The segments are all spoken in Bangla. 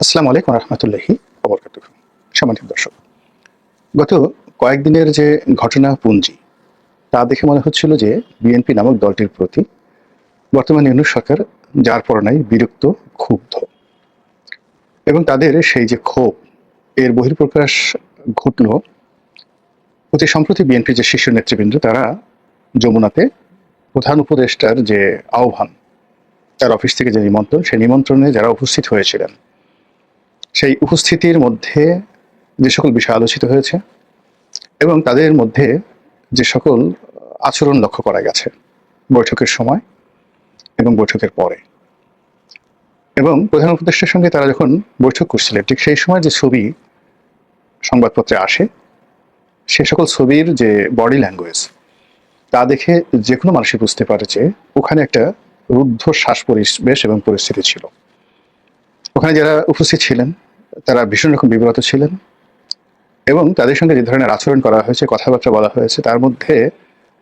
আসসালামু আলাইকুম রহমতুল্লাহি অবরকাত সম্মানিত দর্শক, গত কয়েকদিনের যে ঘটনা পুঞ্জি তা দেখে মনে হচ্ছিল যে বিএনপি নামক দলটির প্রতি বর্তমান ইউনুস সরকার যার পরনাই বিরক্ত, ক্ষুব্ধ। এবং তাদের সেই যে ক্ষোভ, এর বহির্প্রকাশ ঘটল অতি সম্প্রতি বিএনপির যে শীর্ষ নেতৃবৃন্দ, তারা যমুনাতে প্রধান উপদেষ্টার যে আহ্বান, তার অফিস থেকে যে নিমন্ত্রণ, সেই নিমন্ত্রণে যারা উপস্থিত হয়েছিলেন সেই উপস্থিতির মধ্যে যে সকল বিষয় আলোচিত হয়েছে এবং তাদের মধ্যে যে সকল আচরণ লক্ষ্য করা গেছে বৈঠকের সময় এবং বৈঠকের পরে। এবং প্রধান উপদেষ্টার সঙ্গে তারা যখন বৈঠক করছিলেন, ঠিক সেই সময় যে ছবি সংবাদপত্রে আসে, সে সকল ছবির যে বডি ল্যাঙ্গুয়েজ তা দেখে যে কোনো মানুষই বুঝতে পারে যে ওখানে একটা রুদ্ধ শ্বাস পরিবেশ এবং পরিস্থিতি ছিল। ওখানে যারা উপস্থিত ছিলেন তারা ভীষণ রকম বিব্রত ছিলেন এবং তাদের সঙ্গে যে ধরনের আচরণ করা হয়েছে, কথাবার্তা বলা হয়েছে, তার মধ্যে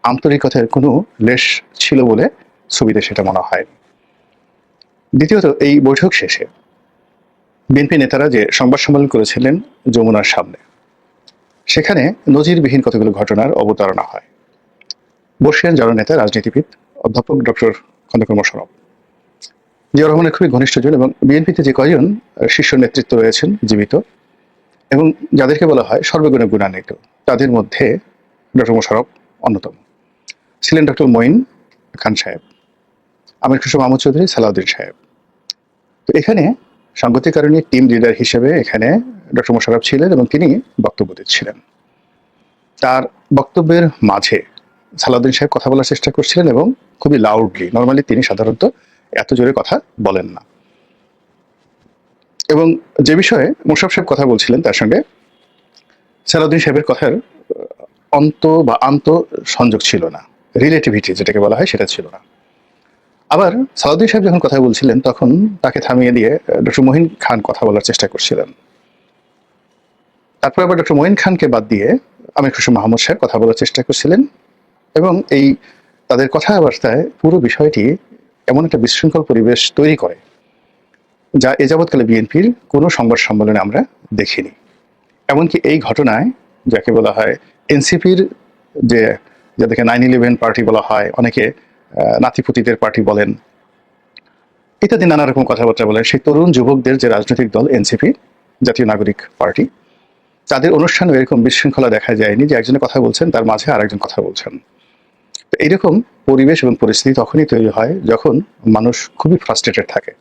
আন্তরিকতার কোনো লেশ ছিল বলে ছবিতে সেটা মনে হয়। দ্বিতীয়ত, এই বৈঠক শেষে বিএনপি নেতারা যে সংবাদ সম্মেলন করেছিলেন যমুনার সামনে, সেখানে নজিরবিহীন কতগুলো ঘটনার অবতারণা হয়। বর্ষিয়ান জননেতা রাজনীতিবিদ, অধ্যাপক ডক্টর খন্দকার মোশারফ জিয়া রহমানের খুবই ঘনিষ্ঠজন এবং বিএনপিতে যে কয়জন শীর্ষ নেতৃত্ব রয়েছেন, জীবিত, এবং যাদেরকে বলা হয় সর্বগুণে গুণান্বিত, তাদের মধ্যে ডক্টর মোশারফ অন্যতম। ছিলেন ডক্টর মঈন খান সাহেব, আমির খুশু মাহমুদ চৌধুরী, সালাউদ্দিন সাহেব। তো এখানে সাংগতিক কারণে টিম লিডার হিসেবে এখানে ডক্টর মোশারফ ছিলেন এবং তিনি বক্তব্য দিচ্ছিলেন। তার বক্তব্যের মাঝে সালাউদ্দিন সাহেব কথা বলার চেষ্টা করছিলেন এবং খুবই লাউডলি নর্মালি তিনি সাধারণত এত জোরে কথা বলেন না। এবং যে বিষয়ে মোশাফ সাহেব কথা বলছিলেন তার সঙ্গে সালাউদ্দিন সাহেবের কথার অন্ত বা আন্ত সংযোগ ছিল না। রিলেটিভিটি যেটাকে বলা হয় সেটা ছিল না। আবার সালাউদ্দিন সাহেব যখন কথা বলছিলেন তখন তাকে থামিয়ে দিয়ে ডক্টর মহিন খান কথা বলার চেষ্টা করছিলেন। তারপর আবার ডক্টর মঈন খানকে বাদ দিয়ে আমির খুশু মাহমুদ সাহেব কথা বলার চেষ্টা করছিলেন এবং এই তাদের কথাবার্তায় পুরো বিষয়টি এমন একটা বিশৃঙ্খল পরিবেশ তৈরি করে, যা এ যাবৎকালে বিএনপির কোনো সংবাদ সম্মেলনে আমরা দেখিনি। এমনকি এই ঘটনায়, যাকে বলা হয় এনসিপির যে, যাদেরকে নাইন ইলেভেন পার্টি বলা হয়, অনেকে নাতিপুতিদের পার্টি বলেন, ইত্যাদি নানা রকম কথাবার্তা বলেন, সেই তরুণ যুবকদের যে রাজনৈতিক দল এনসিপি, জাতীয় নাগরিক পার্টি, তাদের অনুষ্ঠানে এরকম বিশৃঙ্খলা দেখা যায়নি যে একজনের কথা বলছেন, তার মাঝে আরেকজন কথা বলছেন। এইরকম পরিবেশ এবং পরিস্থিতি তখনই তৈরি হয় যখন মানুষ খুবই ফ্রাস্ট্রেটেড থাকে।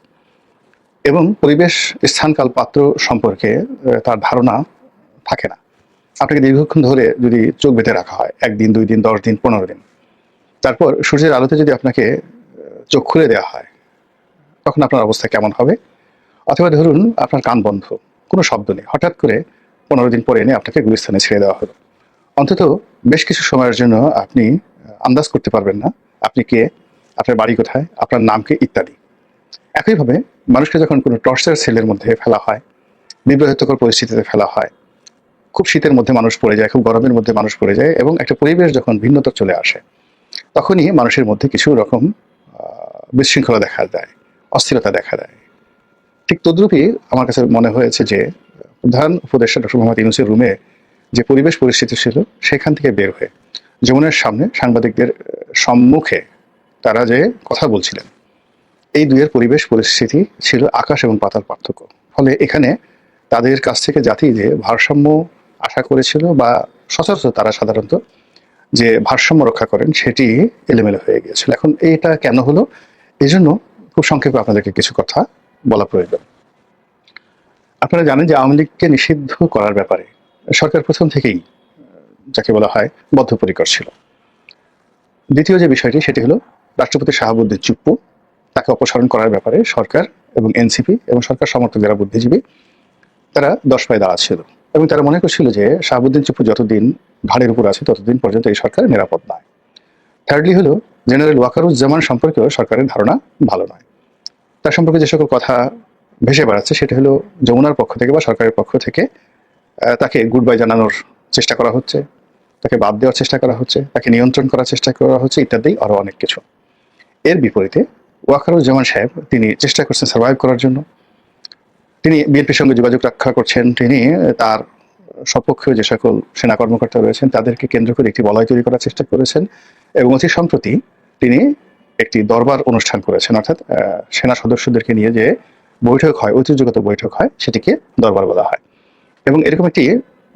এবং পরিবেশ স্থানকাল পাত্র সম্পর্কে তার ধারণা থাকে না। আপনাকে দীর্ঘক্ষণ ধরে যদি চোখ বেঁধে রাখা হয়, একদিন, দুই দিন, দশ দিন, পনেরো দিন, তারপর সূর্যের আলোতে যদি আপনাকে চোখ খুলে দেওয়া হয়, তখন আপনার অবস্থা কেমন হবে? অথবা ধরুন, আপনার কান বন্ধ, কোনো শব্দ নেই, হঠাৎ করে পনেরো দিন পরে এনে আপনাকে গুলিস্তানে ছেড়ে দেওয়া হলো। অন্তত বেশ কিছু সময়ের জন্য আপনি আন্দাজ করতে পারবেন না, আপনি কে, আপনার বাড়ি কোথায়, আপনার নাম কি ইত্যাদি। একইভাবে মানুষকে যখন কোনো টর্চার সেলের মধ্যে ফেলা হয় বিব্রতকর পরিস্থিতিতে ফেলা হয়, খুব শীতের মধ্যে মানুষ পড়ে যায়, খুব গরমের মধ্যে মানুষ পড়ে যায় এবং একটা পরিবেশ যখন ভিন্নতা চলে আসে, তখনই মানুষের মধ্যে কিছু রকম বিশৃঙ্খলা দেখা দেয়, অস্থিরতা দেখা দেয়। ঠিক তদ্রূপই আমার কাছে মনে হয়েছে যে, প্রধান উপদেষ্টা ডক্টর মোহাম্মদ ইউনুসের রুমে যে পরিবেশ পরিস্থিতি ছিল, সেখান থেকে বের হয়ে যমুনার সামনে সাংবাদিকদের সম্মুখে তারা যে কথা বলছিলেন, এই দুইয়ের পরিবেশ পরিস্থিতি ছিল আকাশ এবং পাতার পার্থক্য। ফলে এখানে তাদের কাছ থেকে জাতি যে ভারসাম্য আশা করেছিল বা সচরাচর তারা সাধারণত যে ভারসাম্য রক্ষা করেন, সেটি এলোমেলো হয়ে গিয়েছিল। এখন এটা কেন হলো? এই জন্য খুব সংক্ষেপে আপনাদেরকে কিছু কথা বলা প্রয়োজন। আপনারা জানেন যে আওয়ামী লীগকে নিষিদ্ধ করার ব্যাপারে সরকার প্রথম থেকেই যাকে বলা হয় বদ্ধপরিকর ছিল। দ্বিতীয় যে বিষয়টি, সেটি হলো রাষ্ট্রপতি শাহাবুদ্দিন চুপ্পু তাকে অপসারণ করার ব্যাপারে সরকার এবং এনসিপি এবং সরকার সমর্থক যারা বুদ্ধিজীবী, তারা দশ পায়ে দাঁড়া ছিল এবং তারা মনে করছিল যে শাহাবুদ্দিন চুপ্পু যতদিন ঘাড়ের উপর আছে, ততদিন পর্যন্ত এই সরকার নিরাপদ নয়। থার্ডলি হলো জেনারেল ওয়াকারুজ্জামান সম্পর্কেও সরকারের ধারণা ভালো নয়। তার সম্পর্কে যে সকল কথা ভেসে বেড়াচ্ছে, সেটা হলো যমুনার পক্ষ থেকে বা সরকারের পক্ষ থেকে তাকে গুড বাই জানানোর চেষ্টা করা হচ্ছে। তাকে বাদ দেওয়ার চেষ্টা করা হচ্ছে, তাকে নিয়ন্ত্রণ করার চেষ্টা করা হচ্ছে, ইত্যাদি আরও অনেক কিছু। এর বিপরীতে ওয়াকারুজ্জামান সাহেব, তিনি চেষ্টা করছেন সার্ভাইভ করার জন্য। তিনি বিএনপির সঙ্গে যোগাযোগ রক্ষা করছেন, তিনি তার সপক্ষে যে সকল সেনা কর্মকর্তা রয়েছেন, তাদেরকে কেন্দ্র করে একটি বলয় তৈরি করার চেষ্টা করেছেন এবং অতি সম্প্রতি তিনি একটি দরবার অনুষ্ঠান করেছেন, অর্থাৎ সেনা সদস্যদেরকে নিয়ে যে বৈঠক হয়, ঐতিহ্যগত বৈঠক হয়, সেটিকে দরবার বলা হয়। এবং এরকম একটি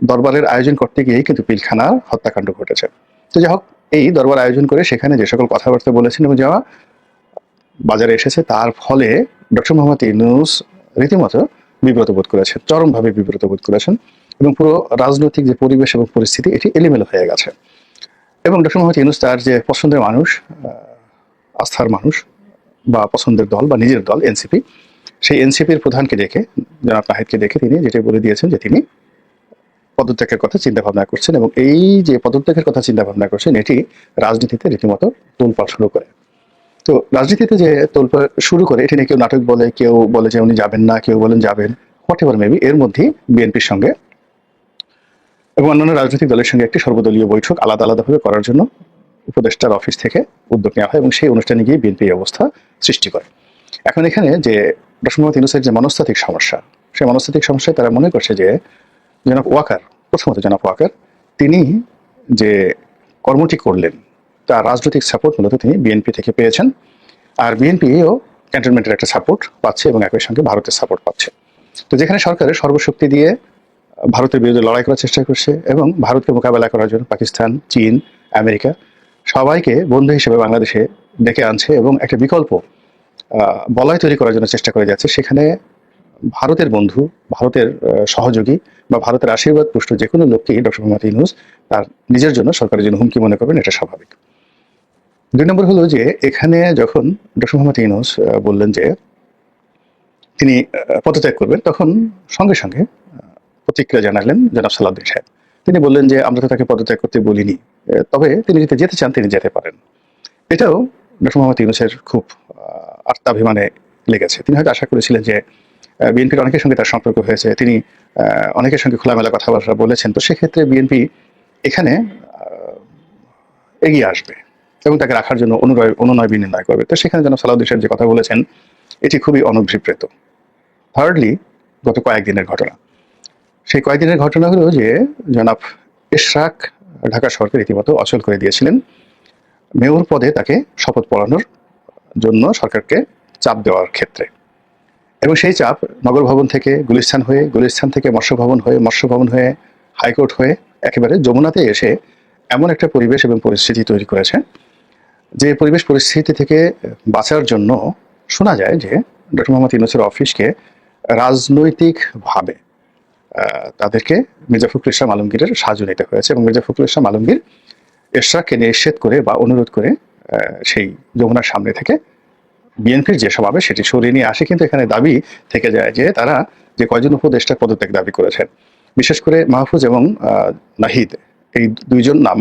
দরবারের আয়োজন করতে গিয়েই কিন্তু পিলখানা হত্যাকাণ্ড ঘটেছে। তো যাই হোক, এই দরবার আয়োজন করে সেখানে যে সকল কথাবার্তা বলেছেন এবং যাওয়া বাজারে এসেছে, তার ফলে ডক্টর মোহাম্মদ ইউনুস রীতিমতো বিব্রত বোধ করেছেন, চরমভাবে বিব্রত বোধ করেছেন এবং পুরো রাজনৈতিক যে পরিবেশ এবং পরিস্থিতি, এটি এলিমেলো হয়ে গেছে। এবং ডক্টর মোহাম্মদ ইউনুস তার যে পছন্দের মানুষ আস্থার মানুষ বা পছন্দের দল বা নিজের দল, এনসিপি, সেই এনসিপির প্রধানকে ডেকে, জনাব নাহিদকে ডেকে তিনি যেটা বলে দিয়েছেন যে তিনি পদত্যাগের কথা চিন্তা ভাবনা করছেন এবং এই যে পদত্যাগের কথা চিন্তা ভাবনা করছেন, এটি রাজনীতিতে রীতিমতো তোলপাড় শুরু করে। তো রাজনীতিতে যে তোলপাড় শুরু করে, এটি নিয়ে কেউ নাটক বলে, কেউ বলে যে উনি যাবেন না, কেউ বলেন যাবেন হোয়াট এভার মেবি এর মধ্যেই বিএনপির সঙ্গে এবং অন্যান্য রাজনৈতিক দলের সঙ্গে একটি সর্বদলীয় বৈঠক আলাদা আলাদাভাবে করার জন্য উপদেষ্টার অফিস থেকে উদ্যোগ নেওয়া হয় এবং সেই অনুষ্ঠানে গিয়ে বিএনপি অবস্থা সৃষ্টি করে। এখন এখানে যে ডক্টর মোহাম্মদ ইউনুসের যে মনস্তাত্ত্বিক সমস্যা, সেই মনস্তাত্ত্বিক সমস্যায় তারা মনে করছে যে জনাব ওয়াকার প্রথমত জনাব ওয়াকার তিনি যে কর্মটি করলেন তার রাজনৈতিক সাপোর্ট মূলত তিনি বিএনপি থেকে পেয়েছেন। আর বিএনপিও ক্যান্টনমেন্টের একটা সাপোর্ট পাচ্ছে এবং একই সঙ্গে ভারতের সাপোর্ট পাচ্ছে। তো যেখানে সরকারের সর্বশক্তি দিয়ে ভারতের বিরুদ্ধে লড়াই করার চেষ্টা করছে এবং ভারতকে মোকাবেলা করার জন্য পাকিস্তান, চীন, আমেরিকা সবাইকে বন্ধু হিসেবে বাংলাদেশে ডেকে আনছে এবং একটা বিকল্প বলয় তৈরি করার জন্য চেষ্টা করে যাচ্ছে। সেখানে ভারতের বন্ধু, ভারতের সহযোগী বা ভারতের আশীর্বাদ পুষ্ট যে কোনো লোককেই ডক্টর মোহাম্মদ ইউনুস তার নিজের জন্য সরকারের জন্য হুমকি মনে করবেন, এটা স্বাভাবিক। দুই নম্বর হলো যে, এখানে যখন ডক্টর মোহাম্মদ ইউনুস বললেন যে, তিনি পদত্যাগ করবেন, তখন সঙ্গে সঙ্গে প্রতিক্রিয়া জানালেন জনাব সালাউদ্দিন সাহেব। তিনি বললেন যে, আমরা তো তাকে পদত্যাগ করতে বলিনি তবে তিনি যদি যেতে চান, তিনি যেতে পারেন। এটাও ডক্টর মোহাম্মদ ইউনুসের খুব আত্মাভিমানে লেগেছে। তিনি হয়তো আশা করেছিলেন যে বিএনপির অনেকের সঙ্গে তার সম্পর্ক হয়েছে। তিনি অনেকের সঙ্গে খোলামেলা কথাবার্তা বলেছেন। তো সেক্ষেত্রে বিএনপি এখানে এগিয়ে আসবে এবং তাকে রাখার জন্য অনুনয় অনুনয় বিনিময় করবে। তো সেখানে যেন সালাউদ্দিন সাহেব যে কথা বলেছেন, এটি খুবই অনভিপ্রেত। থার্ডলি গত কয়েকদিনের ঘটনা। সেই কয়েকদিনের ঘটনা হলো যে জনাব ইশরাক ঢাকা সরকার রীতিমতো অচল করে দিয়েছিলেন। মেয়র পদে তাকে শপথ পড়ানোর জন্য সরকারকে চাপ দেওয়ার ক্ষেত্রে। এবং সেই চাপ নগর ভবন থেকে গুলিস্তান হয়ে, গুলিস্তান থেকে মৎস্য ভবন হয়ে মৎস্য ভবন হয়ে হাইকোর্ট হয়ে একেবারে যমুনাতে এসে এমন একটা পরিবেশ এবং পরিস্থিতি তৈরি করেছে, যে পরিবেশ পরিস্থিতি থেকে বাঁচার জন্য শোনা যায় যে ডক্টর মোহাম্মদ ইউনুসের অফিসকে রাজনৈতিকভাবে তাদেরকে মির্জা ফখরুল ইসলাম আলমগীরের সাহায্য নিতে হয়েছে এবং মির্জা ফখরুল ইসলাম আলমগীর এশরাককে নিষেধ করে বা অনুরোধ করে সেই যমুনার সামনে থেকে বিএনপির যে সমাবে সেটি সরিয়ে নিয়ে আসে, কিন্তু এখানে দাবি থেকে যায় যে তারা যে কয়জন উপদেষ্টা পদত্যাগ দাবি করেছেন বিশেষ করে মাহফুজ এবং নাহিদ, এই দুইজন না